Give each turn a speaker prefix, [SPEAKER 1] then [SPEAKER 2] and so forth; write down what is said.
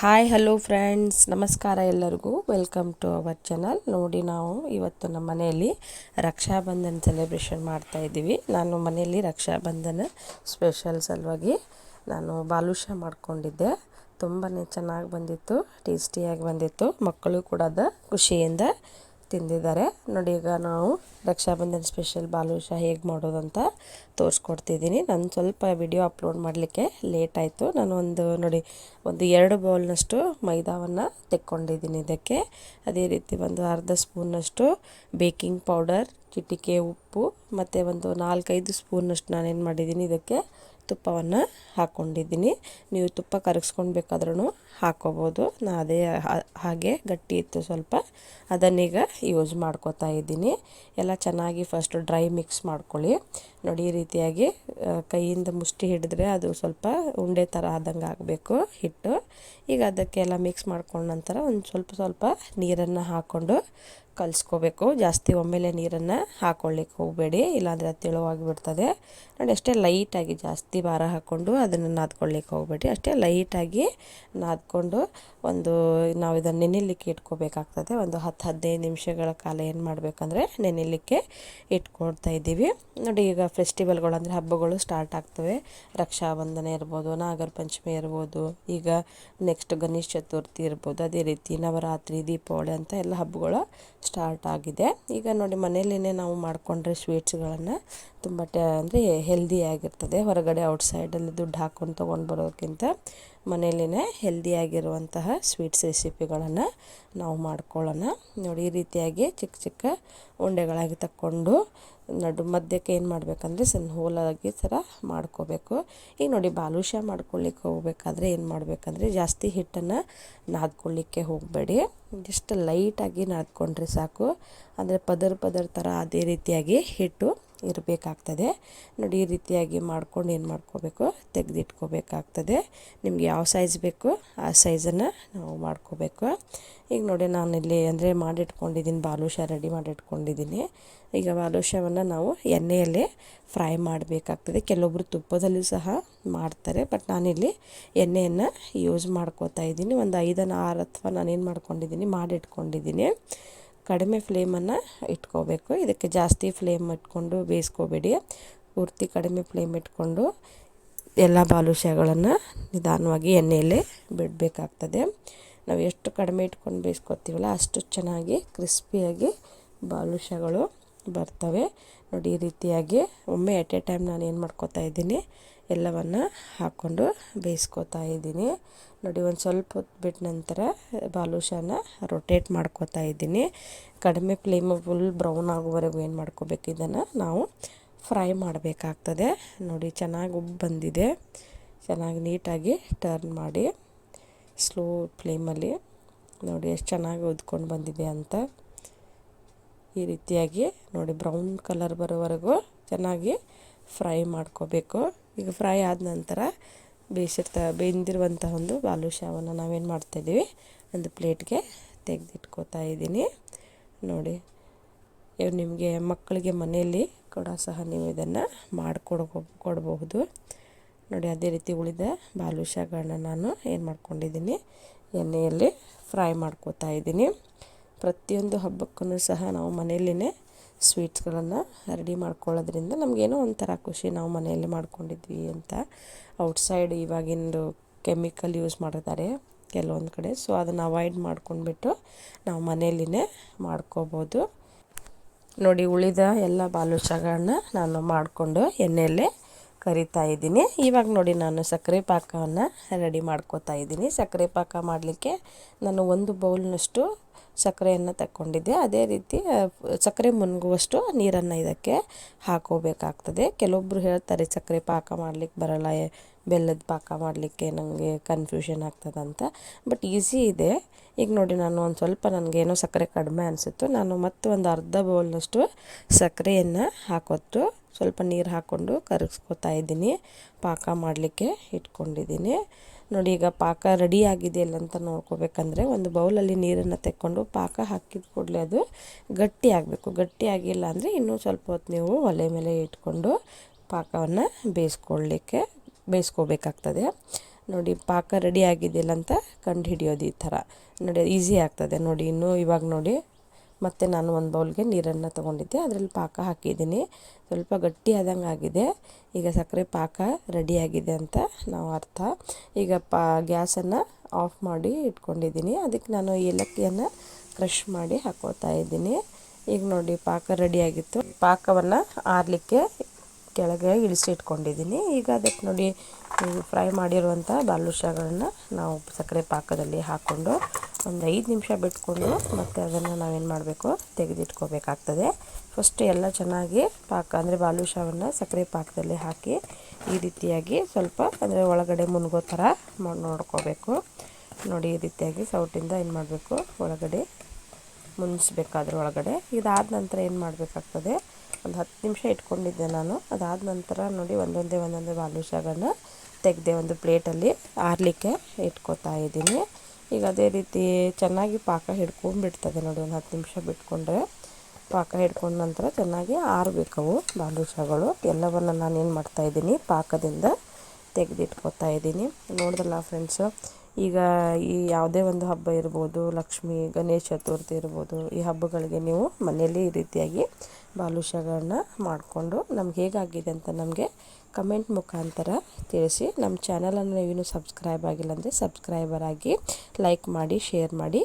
[SPEAKER 1] Hi hello friends ನಮಸ್ಕಾರ ಎಲ್ಲರಿಗೂ. Welcome to our channel ನೋಡಿ ನಾವು ಇವತ್ತು ನಮ್ಮ ಮನೆಯಲ್ಲಿ ರಕ್ಷಾಬಂಧನ್ ಸೆಲೆಬ್ರೇಷನ್ ಮಾಡ್ತಾ ಇದ್ದೀವಿ. ನಾನು ಮನೆಯಲ್ಲಿ ರಕ್ಷಾಬಂಧನ ಸ್ಪೆಷಲ್ ಸಲುವಾಗಿ ನಾನು ಬಾಲುಷ ಮಾಡಿಕೊಂಡಿದ್ದೆ. ತುಂಬಾ ಚೆನ್ನಾಗಿ ಬಂದಿತ್ತು ಟೇಸ್ಟಿಯಾಗಿ ಬಂದಿತ್ತು. ಮಕ್ಕಳು ಕೂಡ ಅದು ಖುಷಿಯಿಂದ ತಿಂದಿದ್ದಾರೆ. ನೋಡಿ, ಈಗ ನಾವು ರಕ್ಷಾಬಂಧನ್ ಸ್ಪೆಷಲ್ ಬಾಲುಷ ಹೇಗೆ ಮಾಡೋದು ಅಂತ ತೋರಿಸ್ಕೊಡ್ತಿದ್ದೀನಿ. ನಾನು ಸ್ವಲ್ಪ ವಿಡಿಯೋ ಅಪ್ಲೋಡ್ ಮಾಡಲಿಕ್ಕೆ ಲೇಟ್ ಆಯಿತು. ನಾನು ಒಂದು, ನೋಡಿ, ಒಂದು ಎರಡು ಬೌಲ್ನಷ್ಟು ಮೈದಾವನ್ನು ತೆಕ್ಕೊಂಡಿದ್ದೀನಿ ಇದಕ್ಕೆ. ಅದೇ ರೀತಿ ಒಂದು ಅರ್ಧ ಸ್ಪೂನ್ನಷ್ಟು ಬೇಕಿಂಗ್ ಪೌಡರ್, ಚಿಟಿಕೆ ಉಪ್ಪು, ಮತ್ತು ಒಂದು ನಾಲ್ಕೈದು ಸ್ಪೂನ್ನಷ್ಟು ನಾನೇನು ಮಾಡಿದ್ದೀನಿ ಇದಕ್ಕೆ ತುಪ್ಪವನ್ನು ಹಾಕ್ಕೊಂಡಿದ್ದೀನಿ. ನೀವು ತುಪ್ಪ ಕರಗಿಸ್ಕೊಳ್ಬೇಕಾದ್ರೂ ಹಾಕ್ಕೋಬೋದು. ನಾ ಅದೇ ಹಾಗೆ ಗಟ್ಟಿ ಇತ್ತು ಸ್ವಲ್ಪ. ಅದನ್ನೀಗ ಯೂಸ್ ಮಾಡ್ಕೋತಾ ಇದ್ದೀನಿ. ಎಲ್ಲ ಚೆನ್ನಾಗಿ ಫಸ್ಟು ಡ್ರೈ ಮಿಕ್ಸ್ ಮಾಡ್ಕೊಳ್ಳಿ. ನೋಡಿ ಈ ರೀತಿಯಾಗಿ ಕೈಯಿಂದ ಮುಷ್ಟಿ ಹಿಡಿದ್ರೆ ಅದು ಸ್ವಲ್ಪ ಉಂಡೆ ಥರ ಆದಂಗೆ ಆಗಬೇಕು ಹಿಟ್ಟು. ಈಗ ಅದಕ್ಕೆಲ್ಲ ಮಿಕ್ಸ್ ಮಾಡ್ಕೊಂಡ ನಂತರ ಒಂದು ಸ್ವಲ್ಪ ಸ್ವಲ್ಪ ನೀರನ್ನು ಹಾಕ್ಕೊಂಡು ಕಲಿಸ್ಕೋಬೇಕು. ಜಾಸ್ತಿ ಒಮ್ಮೆಲೆ ನೀರನ್ನು ಹಾಕ್ಕೊಳ್ಳಿಕ್ಕೆ ಹೋಗಬೇಡಿ, ಇಲ್ಲಾಂದರೆ ಅದು ತೆಳುವಾಗಿ ಬಿಡ್ತದೆ. ನೋಡಿ ಅಷ್ಟೇ ಲೈಟಾಗಿ ಜಾಸ್ತಿ ಭಾರ ಹಾಕ್ಕೊಂಡು ಅದನ್ನು ನಾದ್ಕೊಳ್ಳಿಕ್ಕೆ ಹೋಗಬೇಡಿ. ಅಷ್ಟೇ ಲೈಟಾಗಿ ನಾದ್ಕೊಂಡು ಒಂದು, ನಾವು ಇದನ್ನು ನೆನಿಲಿಕ್ಕೆ ಇಟ್ಕೋಬೇಕಾಗ್ತದೆ. ಒಂದು ಹತ್ತು ಹದಿನೈದು ನಿಮಿಷಗಳ ಕಾಲ ಏನು ಮಾಡಬೇಕಂದ್ರೆ ನೆನಿಲಿಕ್ಕೆ ಇಟ್ಕೊಳ್ತಾ ಇದ್ದೀವಿ. ನೋಡಿ ಈಗ ಫೆಸ್ಟಿವಲ್ಗಳು ಅಂದರೆ ಹಬ್ಬಗಳು ಸ್ಟಾರ್ಟ್ ಆಗ್ತವೆ. ರಕ್ಷಾ ಬಂಧನ ಇರ್ಬೋದು ನಾಗರ ಪಂಚಮಿ ಇರ್ಬೋದು, ಈಗ ನೆಕ್ಸ್ಟ್ ಗಣೇಶ ಚತುರ್ಥಿ ಇರ್ಬೋದು, ಅದೇ ರೀತಿ ನವರಾತ್ರಿ, ದೀಪಾವಳಿ ಅಂತ ಎಲ್ಲ ಹಬ್ಬಗಳು ಸ್ಟಾರ್ಟ್ ಆಗಿದೆ. ಈಗ ನೋಡಿ ಮನೆಯಲ್ಲೇ ನಾವು ಮಾಡಿಕೊಂಡ್ರೆ ಸ್ವೀಟ್ಸ್ಗಳನ್ನು ತುಂಬ ಟ ಅಂದರೆ ಹೆಲ್ದಿಯಾಗಿರ್ತದೆ ಹೊರಗಡೆ ಔಟ್ಸೈಡಲ್ಲಿ ದುಡ್ಡು ಹಾಕ್ಕೊಂಡು ತೊಗೊಂಡು ಬರೋದಕ್ಕಿಂತ ಮನೆಯಲ್ಲೇ ಹೆಲ್ದಿಯಾಗಿರುವಂತಹ ಸ್ವೀಟ್ಸ್ ರೆಸಿಪಿಗಳನ್ನು ನಾವು ಮಾಡ್ಕೊಳ್ಳೋಣ. ನೋಡಿ, ಈ ರೀತಿಯಾಗಿ ಚಿಕ್ಕ ಚಿಕ್ಕ ಉಂಡೆಗಳಾಗಿ ತಕ್ಕೊಂಡು ನಡು ಮಧ್ಯಕ್ಕೆ ಏನು ಮಾಡಬೇಕಂದ್ರೆ ಸಣ್ಣ ಹೋಲಾಗಿ ಥರ ಮಾಡ್ಕೋಬೇಕು. ಈಗ ನೋಡಿ ಬಾಲುಷ ಮಾಡ್ಕೊಳ್ಳಿಕ್ಕೆ ಹೋಗ್ಬೇಕಾದ್ರೆ ಏನು ಮಾಡಬೇಕಂದ್ರೆ ಜಾಸ್ತಿ ಹಿಟ್ಟನ್ನು ನಾದ್ಕೊಳ್ಳಿಕ್ಕೆ ಹೋಗಬೇಡಿ. ಜಸ್ಟ್ ಲೈಟಾಗಿ ನಾದ್ಕೊಂಡ್ರೆ ಸಾಕು. ಅಂದರೆ ಪದರ್ ಪದರ್ ಥರ ಅದೇ ರೀತಿಯಾಗಿ ಹಿಟ್ಟು ಇರಬೇಕಾಗ್ತದೆ. ನೋಡಿ, ಈ ರೀತಿಯಾಗಿ ಮಾಡ್ಕೊಂಡು ಏನು ಮಾಡ್ಕೋಬೇಕು? ತೆಗೆದಿಟ್ಕೋಬೇಕಾಗ್ತದೆ. ನಿಮ್ಗೆ ಯಾವ ಸೈಜ್ ಬೇಕು, ಆ ಸೈಜನ್ನು ನಾವು ಮಾಡ್ಕೋಬೇಕು. ಈಗ ನೋಡಿ, ನಾನಿಲ್ಲಿ ಅಂದರೆ ಮಾಡಿಟ್ಕೊಂಡಿದ್ದೀನಿ ಬಾಲುಷ ರೆಡಿ ಮಾಡಿಟ್ಕೊಂಡಿದ್ದೀನಿ. ಈಗ ಬಾಲುಷವನ್ನು ನಾವು ಎಣ್ಣೆಯಲ್ಲಿ ಫ್ರೈ ಮಾಡಬೇಕಾಗ್ತದೆ. ಕೆಲವೊಬ್ಬರು ತುಪ್ಪದಲ್ಲಿ ಸಹ ಮಾಡ್ತಾರೆ ಬಟ್ ನಾನಿಲ್ಲಿ ಎಣ್ಣೆಯನ್ನು ಯೂಸ್ ಮಾಡ್ಕೋತಾ ಇದ್ದೀನಿ. ಒಂದು ಐದನ್ನು ಆರು ಅಥವಾ ನಾನೇನು ಮಾಡ್ಕೊಂಡಿದ್ದೀನಿ, ಮಾಡಿಟ್ಕೊಂಡಿದ್ದೀನಿ. ಕಡಿಮೆ ಫ್ಲೇಮನ್ನು ಇಟ್ಕೋಬೇಕು. ಇದಕ್ಕೆ ಜಾಸ್ತಿ ಫ್ಲೇಮ್ ಇಟ್ಕೊಂಡು ಬೇಯಿಸ್ಕೋಬೇಡಿ. ಪೂರ್ತಿ ಕಡಿಮೆ ಫ್ಲೇಮ್ ಇಟ್ಕೊಂಡು ಎಲ್ಲ ಬಾಲುಷಗಳನ್ನು ನಿಧಾನವಾಗಿ ಎಣ್ಣೆಯಲ್ಲೇ ಬಿಡಬೇಕಾಗ್ತದೆ. ನಾವು ಎಷ್ಟು ಕಡಿಮೆ ಇಟ್ಕೊಂಡು ಬೇಯಿಸ್ಕೊತೀವಲ್ಲ ಅಷ್ಟು ಚೆನ್ನಾಗಿ ಕ್ರಿಸ್ಪಿಯಾಗಿ ಬಾಲುಷಗಳು ಬರ್ತವೆ. ನೋಡಿ ಈ ರೀತಿಯಾಗಿ ಒಮ್ಮೆ ಎಟ್ ಎ ಟೈಮ್ ನಾನು ಏನು ಮಾಡ್ಕೋತಾ ಇದ್ದೀನಿ. ಎಲ್ಲವನ್ನು ಹಾಕ್ಕೊಂಡು ಬೇಯಿಸ್ಕೊತಾ ಇದ್ದೀನಿ. ನೋಡಿ, ಒಂದು ಸ್ವಲ್ಪ ಹೊತ್ತು ಬಿಟ್ಟ ನಂತರ ಬಾಲುಷಾನ ರೊಟೇಟ್ ಮಾಡ್ಕೋತಾ ಇದ್ದೀನಿ. ಕಡಿಮೆ ಫ್ಲೇಮ್ ಫುಲ್ ಬ್ರೌನ್ ಆಗೋವರೆಗೂ ಏನು ಮಾಡ್ಕೋಬೇಕು? ಇದನ್ನು ನಾವು ಫ್ರೈ ಮಾಡಬೇಕಾಗ್ತದೆ. ನೋಡಿ, ಚೆನ್ನಾಗಿ ಉಬ್ಬು ಬಂದಿದೆ. ಚೆನ್ನಾಗಿ ನೀಟಾಗಿ ಟರ್ನ್ ಮಾಡಿ ಸ್ಲೋ ಫ್ಲೇಮಲ್ಲಿ ನೋಡಿ, ಎಷ್ಟು ಚೆನ್ನಾಗಿ ಉದ್ಕೊಂಡು ಬಂದಿದೆ ಅಂತ. ಈ ರೀತಿಯಾಗಿ ನೋಡಿ ಬ್ರೌನ್ ಕಲರ್ ಬರೋವರೆಗೂ ಚೆನ್ನಾಗಿ ಫ್ರೈ ಮಾಡ್ಕೋಬೇಕು. ಈಗ ಫ್ರೈ ಆದ ನಂತರ ಬೇಯಿಸಿರ್ತ ಬೆಂದಿರುವಂಥ ಒಂದು ಬಾಲುಷಾವನ್ನು ನಾವೇನು ಮಾಡ್ತಾಯಿದ್ದೀವಿ ಒಂದು ಪ್ಲೇಟ್ಗೆ ತೆಗೆದಿಟ್ಕೋತಾ ಇದ್ದೀನಿ. ನೋಡಿ ನಿಮಗೆ ಮಕ್ಕಳಿಗೆ ಮನೆಯಲ್ಲಿ ಕೂಡ ಸಹ ನೀವು ಇದನ್ನು ಮಾಡಿಕೊಡ್ಬೋ ಕೊಡಬಹುದು. ನೋಡಿ, ಅದೇ ರೀತಿ ಉಳಿದ ಬಾಲುಷಾಗಳನ್ನ ನಾನು ಏನು ಮಾಡ್ಕೊಂಡಿದ್ದೀನಿ, ಎಣ್ಣೆಯಲ್ಲಿ ಫ್ರೈ ಮಾಡ್ಕೋತಾ ಇದ್ದೀನಿ. ಪ್ರತಿಯೊಂದು ಹಬ್ಬಕ್ಕೂ ಸಹ ನಾವು ಮನೆಯಲ್ಲೇ ಸ್ವೀಟ್ಸ್ಗಳನ್ನು ರೆಡಿ ಮಾಡ್ಕೊಳ್ಳೋದ್ರಿಂದ ನಮಗೇನೋ ಒಂಥರ ಖುಷಿ ನಾವು ಮನೆಯಲ್ಲಿ ಮಾಡ್ಕೊಂಡಿದ್ವಿ ಅಂತ. ಔಟ್ಸೈಡ್ ಇವಾಗಿಂದು ಕೆಮಿಕಲ್ ಯೂಸ್ ಮಾಡಿದ್ದಾರೆ ಕೆಲವೊಂದು ಕಡೆ. ಸೊ ಅದನ್ನು ಅವಾಯ್ಡ್ ಮಾಡ್ಕೊಂಡ್ಬಿಟ್ಟು ನಾವು ಮನೆಯಲ್ಲಿನೇ ಮಾಡ್ಕೋಬೋದು. ನೋಡಿ, ಉಳಿದ ಎಲ್ಲ ಬಾಲುಷಗಳನ್ನ ನಾನು ಮಾಡಿಕೊಂಡು ಎಣ್ಣೆಯಲ್ಲೇ ಕರಿತಾ ಇದ್ದೀನಿ. ಇವಾಗ ನೋಡಿ ನಾನು ಸಕ್ಕರೆ ಪಾಕವನ್ನು ರೆಡಿ ಮಾಡ್ಕೋತಾ ಇದ್ದೀನಿ. ಸಕ್ಕರೆ ಪಾಕ ಮಾಡಲಿಕ್ಕೆ ನಾನು ಒಂದು ಬೌಲ್ನಷ್ಟು ಸಕ್ಕರೆಯನ್ನು ತಗೊಂಡಿದ್ದೆ ಅದೇ ರೀತಿ ಸಕ್ಕರೆ ಮುನ್ಗುವಷ್ಟು ನೀರನ್ನು ಇದಕ್ಕೆ ಹಾಕೋಬೇಕಾಗ್ತದೆ. ಕೆಲವೊಬ್ಬರು ಹೇಳ್ತಾರೆ, ಸಕ್ಕರೆ ಪಾಕ ಮಾಡಲಿಕ್ಕೆ ಬರಲ್ಲ ಬೆಲ್ಲದ ಪಾಕ ಮಾಡಲಿಕ್ಕೆ ನನಗೆ ಕನ್ಫ್ಯೂಷನ್ ಆಗ್ತದಂತ. ಬಟ್ ಈಸಿ ಇದೆ. ಈಗ ನೋಡಿ ನಾನು ಒಂದು ಸ್ವಲ್ಪ ನನಗೇನೋ ಸಕ್ಕರೆ ಕಡಿಮೆ ಅನಿಸಿತ್ತು. ನಾನು ಮತ್ತೆ ಒಂದು ಅರ್ಧ ಬೌಲ್ನಷ್ಟು ಸಕ್ಕರೆಯನ್ನು ಹಾಕೊಟ್ಟು ಸ್ವಲ್ಪ ನೀರು ಹಾಕ್ಕೊಂಡು ಕರಗಿಸ್ಕೊತಾ ಇದ್ದೀನಿ. ಪಾಕ ಮಾಡಲಿಕ್ಕೆ ಇಟ್ಕೊಂಡಿದ್ದೀನಿ. ನೋಡಿ, ಈಗ ಪಾಕ ರೆಡಿ ಆಗಿದೆಯಲ್ಲ ಅಂತ ನೋಡ್ಕೋಬೇಕಂದ್ರೆ ಒಂದು ಬೌಲಲ್ಲಿ ನೀರನ್ನು ತೆಕ್ಕೊಂಡು ಪಾಕ ಹಾಕಿದ ಕೂಡಲೇ ಅದು ಗಟ್ಟಿ ಆಗಬೇಕು. ಗಟ್ಟಿ ಆಗಿಲ್ಲ ಅಂದರೆ ಇನ್ನೂ ಸ್ವಲ್ಪ ಹೊತ್ತು ನೀವು ಒಲೆ ಮೇಲೆ ಇಟ್ಕೊಂಡು ಪಾಕವನ್ನು ಬೇಯಿಸ್ಕೊಳ್ಳಿಕ್ಕೆ, ಬೇಯಿಸ್ಕೋಬೇಕಾಗ್ತದೆ. ನೋಡಿ, ಪಾಕ ರೆಡಿ ಆಗಿದೆಯಲ್ಲ ಅಂತ ಕಂಡು ಹಿಡಿಯೋದು ಈ ಥರ. ನೋಡಿ ಈಸಿ ಆಗ್ತದೆ. ನೋಡಿ, ಇನ್ನೂ ಇವಾಗ ನೋಡಿ ಮತ್ತು ನಾನು ಒಂದು ಬೌಲ್ಗೆ ನೀರನ್ನು ತೊಗೊಂಡಿದ್ದೆ. ಅದರಲ್ಲಿ ಪಾಕ ಹಾಕಿದ್ದೀನಿ. ಸ್ವಲ್ಪ ಗಟ್ಟಿ ಆದಂಗೆ ಆಗಿದೆ. ಈಗ ಸಕ್ಕರೆ ಪಾಕ ರೆಡಿಯಾಗಿದೆ ಅಂತ ನಾವು ಅರ್ಥ. ಈಗ ಪಾ, ಗ್ಯಾಸನ್ನು ಆಫ್ ಮಾಡಿ ಇಟ್ಕೊಂಡಿದ್ದೀನಿ. ಅದಕ್ಕೆ ನಾನು ಏಲಕ್ಕಿಯನ್ನು ಕ್ರಷ್ ಮಾಡಿ ಹಾಕೋತಾ ಇದ್ದೀನಿ. ಈಗ ನೋಡಿ, ಪಾಕ ರೆಡಿಯಾಗಿತ್ತು ಪಾಕವನ್ನು ಆರಲಿಕ್ಕೆ ಕೆಳಗೆ ಇಳಿಸಿ ಇಟ್ಕೊಂಡಿದ್ದೀನಿ. ಈಗ ಅದಕ್ಕೆ ನೋಡಿ ಫ್ರೈ ಮಾಡಿರುವಂಥ ಬಾಲುಷಗಳನ್ನು ನಾವು ಸಕ್ಕರೆ ಪಾಕದಲ್ಲಿ ಹಾಕ್ಕೊಂಡು ಒಂದು ಐದು ನಿಮಿಷ ಬಿಟ್ಕೊಂಡು ಮತ್ತು ಅದನ್ನು ನಾವೇನು ಮಾಡಬೇಕು? ತೆಗೆದಿಟ್ಕೋಬೇಕಾಗ್ತದೆ. ಫಸ್ಟ್ ಎಲ್ಲ ಚೆನ್ನಾಗಿ ಪಾಕ, ಅಂದರೆ ಬಾಲುಷಾವನ್ನು ಸಕ್ಕರೆ ಪಾಕದಲ್ಲಿ ಹಾಕಿ ಈ ರೀತಿಯಾಗಿ ಸ್ವಲ್ಪ, ಅಂದರೆ ಒಳಗಡೆ ಮುನ್ಗೋ ಥರ ನೋಡ್ಕೋಬೇಕು. ನೋಡಿ ಈ ರೀತಿಯಾಗಿ ಸೌಟಿಂದ ಏನು ಮಾಡಬೇಕು? ಒಳಗಡೆ ಮುನ್ಸ್ಬೇಕಾದ್ರ ಒಳಗಡೆ. ಇದಾದ ನಂತರ ಏನು ಮಾಡಬೇಕಾಗ್ತದೆ? ಒಂದು ಹತ್ತು ನಿಮಿಷ ಇಟ್ಕೊಂಡಿದ್ದೆ ನಾನು. ಅದಾದ ನಂತರ ನೋಡಿ ಒಂದೊಂದೇ ಒಂದೊಂದೇ ಬಾಲುಷಾಗನ್ನು ತೆಗೆದೆ ಒಂದು ಪ್ಲೇಟಲ್ಲಿ ಆರಲಿಕ್ಕೆ ಇಟ್ಕೋತಾ ಇದ್ದೀನಿ. ಈಗ ಅದೇ ರೀತಿ ಚೆನ್ನಾಗಿ ಪಾಕ ಹಿಡ್ಕೊಂಡ್ಬಿಡ್ತದೆ ನೋಡಿ, ಒಂದು ಹತ್ತು ನಿಮಿಷ ಬಿಟ್ಕೊಂಡ್ರೆ. ಪಾಕ ಹಿಡ್ಕೊಂಡ ನಂತರ ಚೆನ್ನಾಗಿ ಆರಬೇಕವು ಬಾಂಡುಷಗಳು ಎಲ್ಲವನ್ನು ನಾನು ಏನು ಮಾಡ್ತಾಯಿದ್ದೀನಿ ಪಾಕದಿಂದ ತೆಗೆದಿಟ್ಕೋತಾ ಇದ್ದೀನಿ. ನೋಡಿದ್ರಲ್ಲ ಫ್ರೆಂಡ್ಸು ಈಗ ಈ ಯಾವುದೇ ಒಂದು ಹಬ್ಬ ಇರ್ಬೋದು, ಲಕ್ಷ್ಮಿ, ಗಣೇಶ ಚತುರ್ಥಿ ಇರ್ಬೋದು, ಈ ಹಬ್ಬಗಳಿಗೆ ನೀವು ಮನೆಯಲ್ಲಿ ಈ ರೀತಿಯಾಗಿ ಬಾಲುಷಗಳನ್ನ ಮಾಡಿಕೊಂಡು ನಮ್ಗೆ ಹೇಗಾಗಿದೆ ಅಂತ ನಮಗೆ ಕಮೆಂಟ್ ಮುಖಾಂತರ ತಿಳಿಸಿ. ನಮ್ಮ ಚಾನಲನ್ನು ನೀವಿನ್ನೂ ಸಬ್ಸ್ಕ್ರೈಬ್ ಆಗಿಲ್ಲ ಅಂದರೆ ಸಬ್ಸ್ಕ್ರೈಬರ್ ಆಗಿ ಲೈಕ್ ಮಾಡಿ, ಶೇರ್ ಮಾಡಿ.